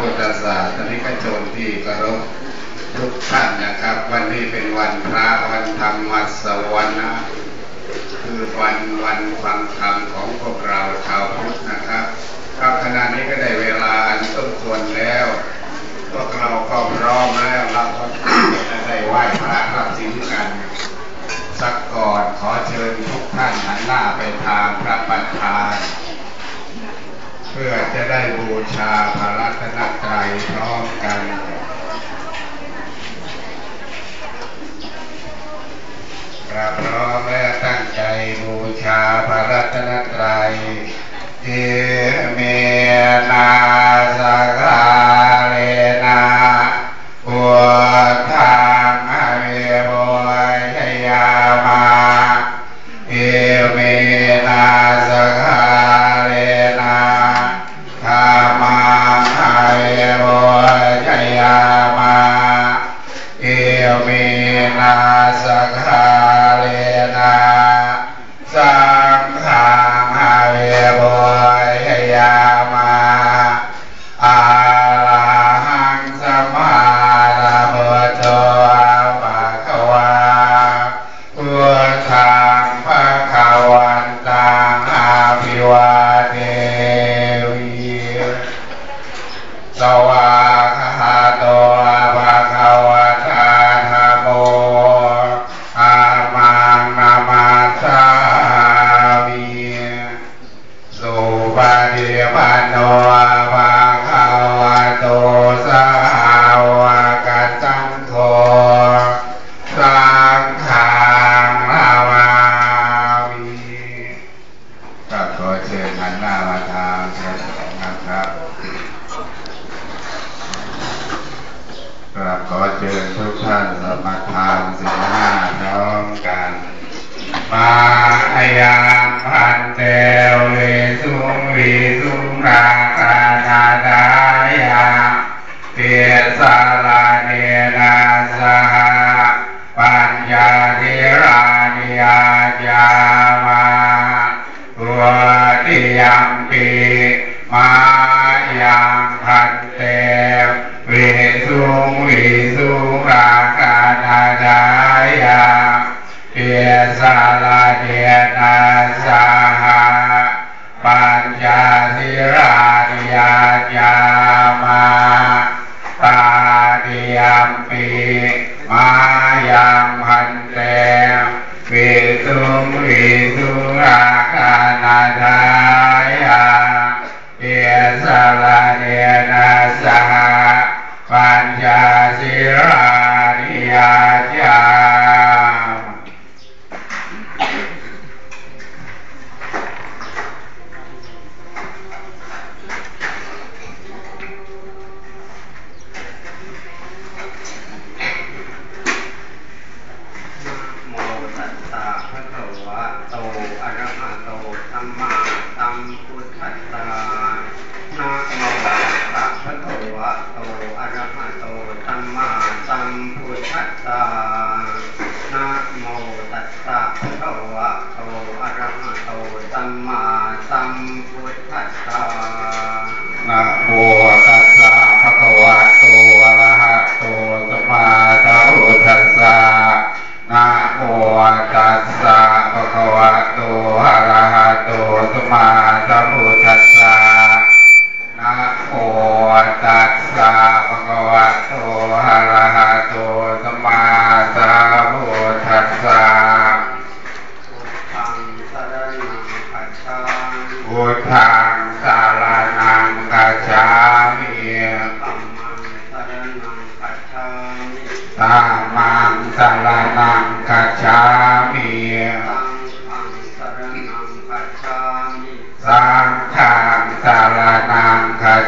พุทธศาสนิกชนที่เคารพทุกท่านนะครับ วันนี้เป็นวันพระวันธรรมวัสวรรค์คือวันวันฟังธรรมของพวกเราชาวพุทธนะครับครับขณะนี้ก็ได้เวลาอันสมควรแล้ว พวกเราก็พร้อมแล้วเราก็จะได้ไหว้พระรับศีลกัน สักก่อนขอเชิญทุกท่านหันหน้าไปทางพระประธาน เพื่อจะได้บูชาพระรัตนตรัยพร้อมกันกราบพร้อมและตั้งใจบูชาพระรัตนตรัยเอ ฏิปันโนภะคะวะโตสาวกสังโฆสังฆังนามามิก็ขอเชิญหันหน้ามาทางนะครับกราบขอเชิญทุกท่านสมาทานสิบห้าพร้อมกัน มาอายังพันเตววิสุงวิสุงราคานาดายาเตสาลาเนนาสหปัญญาธิรานิยาจามาหัวติยมปีมา uh, สั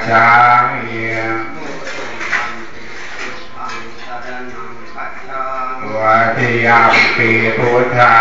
จฉามิสังฆังสรณังวัติยามปีพุทธา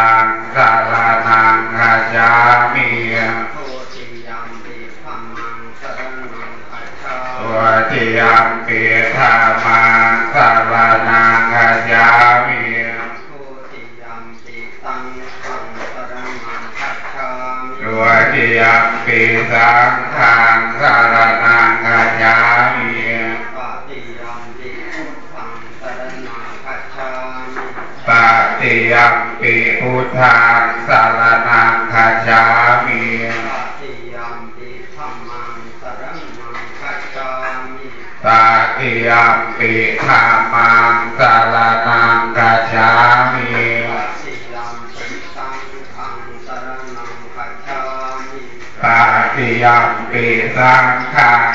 ยมปิธามังการนังกัจฉามีปฏิยมปิสังฆา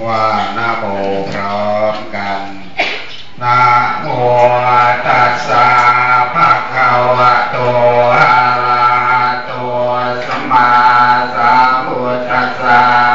ว่านาโมพร้อมกันนาโมตัสสะภะคะวะโตอะระหะโตสัมมาสัมพุทธัสสะ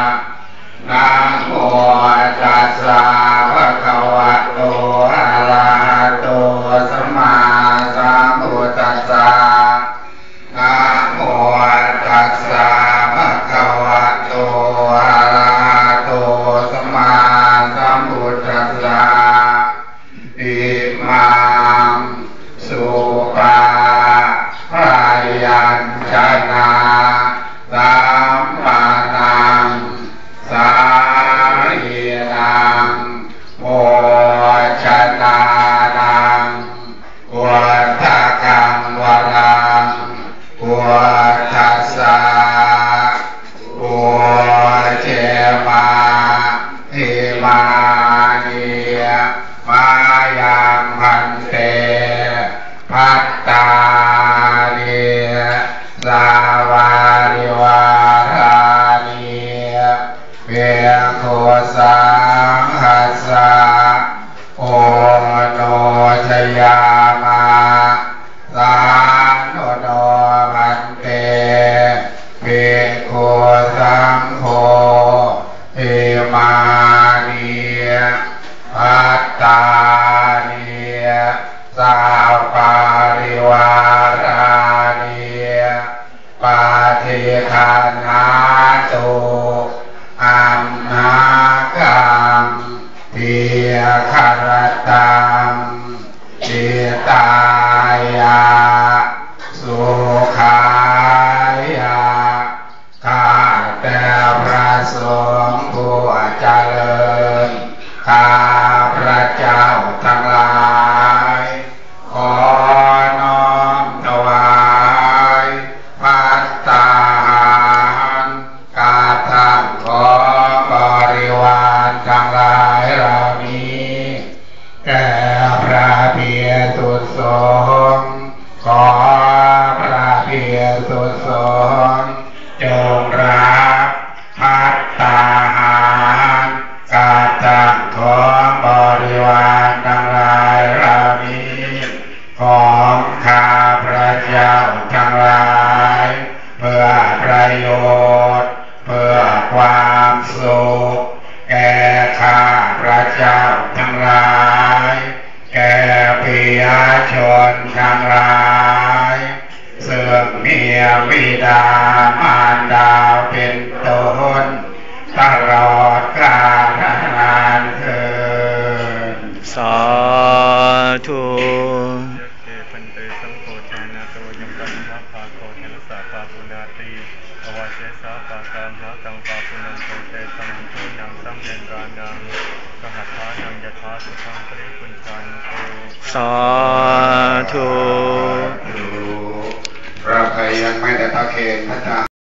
านียา ลียสุสนจงรับพัตตาหารกาจังของบริวารทั้งหลายรามีของข้าพระเจ้าทั้งหลาย เพื่อประโยชน์ เพื่อความสุขแก่ข้าพระเจ้าทั้งหลาย แก่พิยชนทั้งหลาย มพุนังสัมเยนรานังสหัทธานังยถาสุขังปริปุญจันโตสาธุเราใครยังไม่ได้ประเคนพระเจ้า